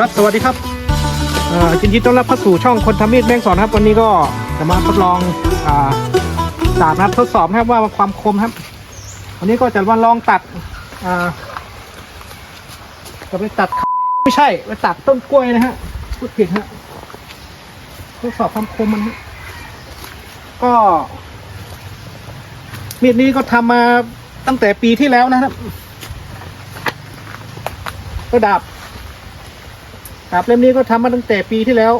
ครับสวัสดีครับยินดีต้อนรับเข้าสู่ช่องคนทำมีดแม่งสอนครับวันนี้ก็จะมาทดลองอ่าดาบนะครับทดสอบนะครับว่าความคมครับ วันนี้ก็จะมาลองตัดจะไปตัดไม่ใช่ไปตัดต้นกล้วยนะฮะพูดผิดฮะทดสอบความคมมันฮะก็ มีดนี้ก็ทำมาตั้งแต่ปีที่แล้วนะครับก็ดาบ ครับเล่มนี้ก็ทำมาตั้งแต่ปีที่แล้ว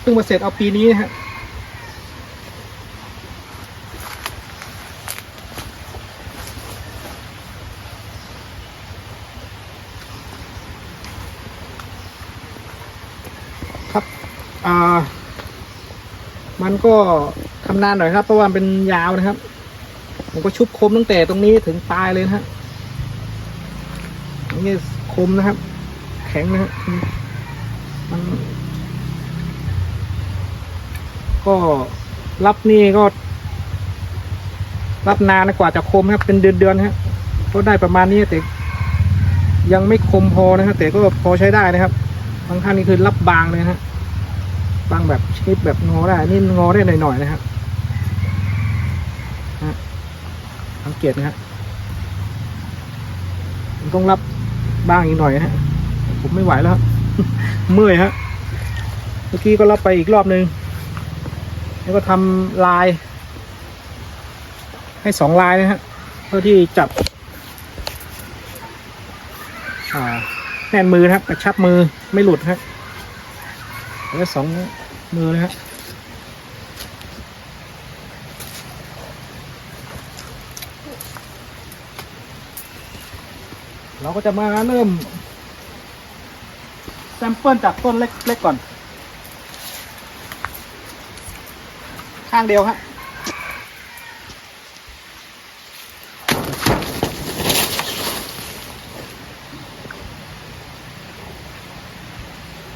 เพิ่งมาเสร็จเอาปีนี้นะฮะครับอ่ามันก็ทำนานหน่อยครับ เพราะว่าเป็นยาวนะครับ ผมก็ชุบคมตั้งแต่ตรงนี้ถึงปลายเลยนะฮะนี่คมนะครับ แข็งนะครับ มัน ก็รับนี่ก็ รับนานกว่าจะคมครับ เป็นเดือนเดือนๆฮะก็ได้ประมาณนี้แต่ยังไม่คมพอนะครับแต่ก็พอใช้ได้นะครับ บางท่านนี่คือรับบางเลยนะฮะบางแบบชนิดแบบงอได้นี่งอได้หน่อยๆนะฮะฮะสังเกตนะฮะผมต้องรับบ้างอีกหน่อยนะฮะผมไม่ไหวแล้ว เมื่อยฮะ เมื่อกี้ก็รับไปอีกรอบนึง แล้วก็ทำลาย ให้สองลายนะฮะ เพื่อที่จับแน่นมือนะครับ กระชับมือไม่หลุดฮะแล้วสองมือนะฮะเราก็จะมาเริ่ม มเปิลจากต้นเล็กๆก่อน ข้างเดียวฮะ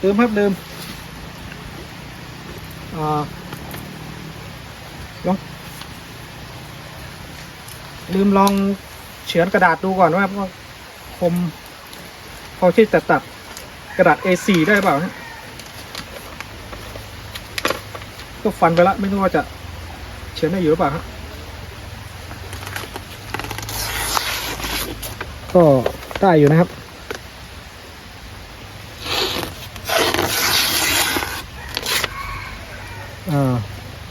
เดิมครับเดิมอ่าลองลืมลองเฉือนกระดาษดูก่อนว่าว่าคมพอที่จะตัด กระดาษ A4 ได้เปล่าฮะก็ฟันไปแล้วไม่รู้ว่าจะเฉือนได้อยู่หรือเปล่าฮะก็ได้อยู่นะครับ อ่า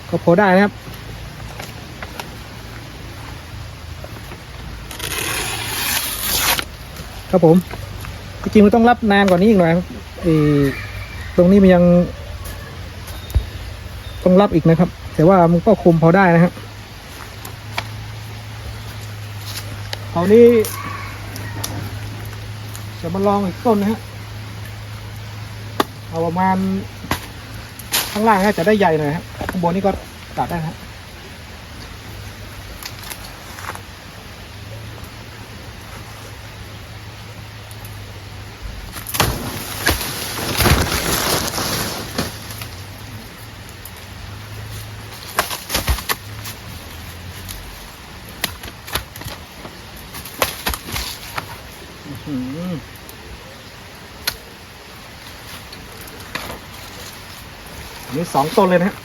ก็พอได้นะครับครับผม จริงๆมันต้องรับนานกว่านี้อีกหน่อยครับอ้ตรงนี้มันยัง ต้องรับอีกนะครับ แต่ว่ามันก็คุมพอได้นะครับคราวนี้จะมาลองอีกต้นนะฮะเอาประมาณข้างล่างน่จะได้ใหญ่หน่อยครับข้างบนนี่ก็ตัดได้นะฮะ นี่สองต้นเลยนะฮะ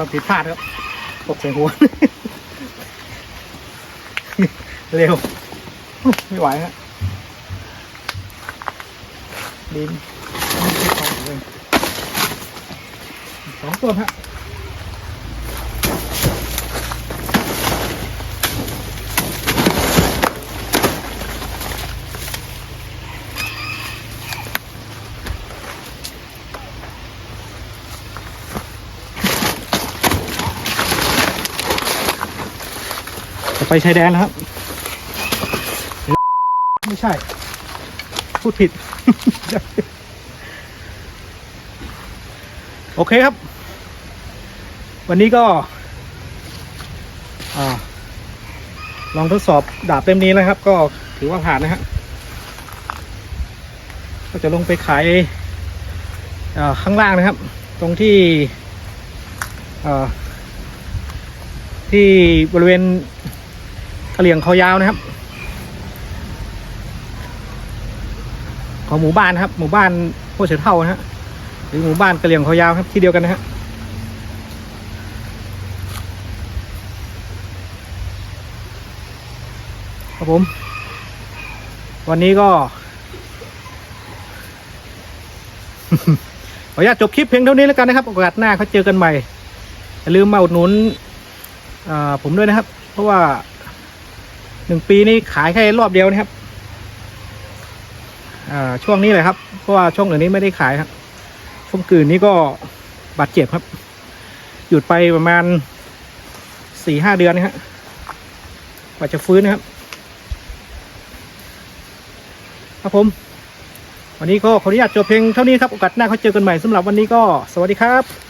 ความผิดพลาดครับตกใส่หัว เร็ว ไม่ไหวฮะดินสองตัวฮะ ไปชายแดนแล้วครับ ไม่ใช่ พูดผิด โอเคครับ วันนี้ก็อลองทดสอบดาบเล่มนี้แล้วครับ ก็ถือว่าผ่านนะฮะก็จะลงไปขายอ่าข้างล่างนะครับ ตรงที่อ่าที่บริเวณ กะเหลี่ยงเขายาวนะครับ ของหมู่บ้านครับ หมู่บ้านโพเสเท่านะฮะหรือหมู่บ้านกะเหลี่ยงเขายาวครับที่เดียวกันนะฮะครับผม วันนี้ก็ขออนุญาตจบคลิปเพียงเท่านี้แล้วกันนะครับโอกาสหน้าเขาเจอกันใหม่อย่าลืมมาอุดหนุนผมด้วยนะครับ เพราะว่า หนึ่งปีนี้ขายแค่รอบเดียวนะครับอ่าช่วงนี้แหละครับ เพราะว่าช่วงอื่นนี้ไม่ได้ขายครับช่วงกืนนี้ก็บาดเจ็บครับ หยุดไปประมาณสี่ห้าเดือนนะฮะกว่าจะฟื้นนะครับ ครับผม วันนี้ก็ขออนุญาตจบเพลงเท่านี้ครับ โอกาสหน้าเขาเจอกันใหม่สำหรับวันนี้ก็สวัสดีครับ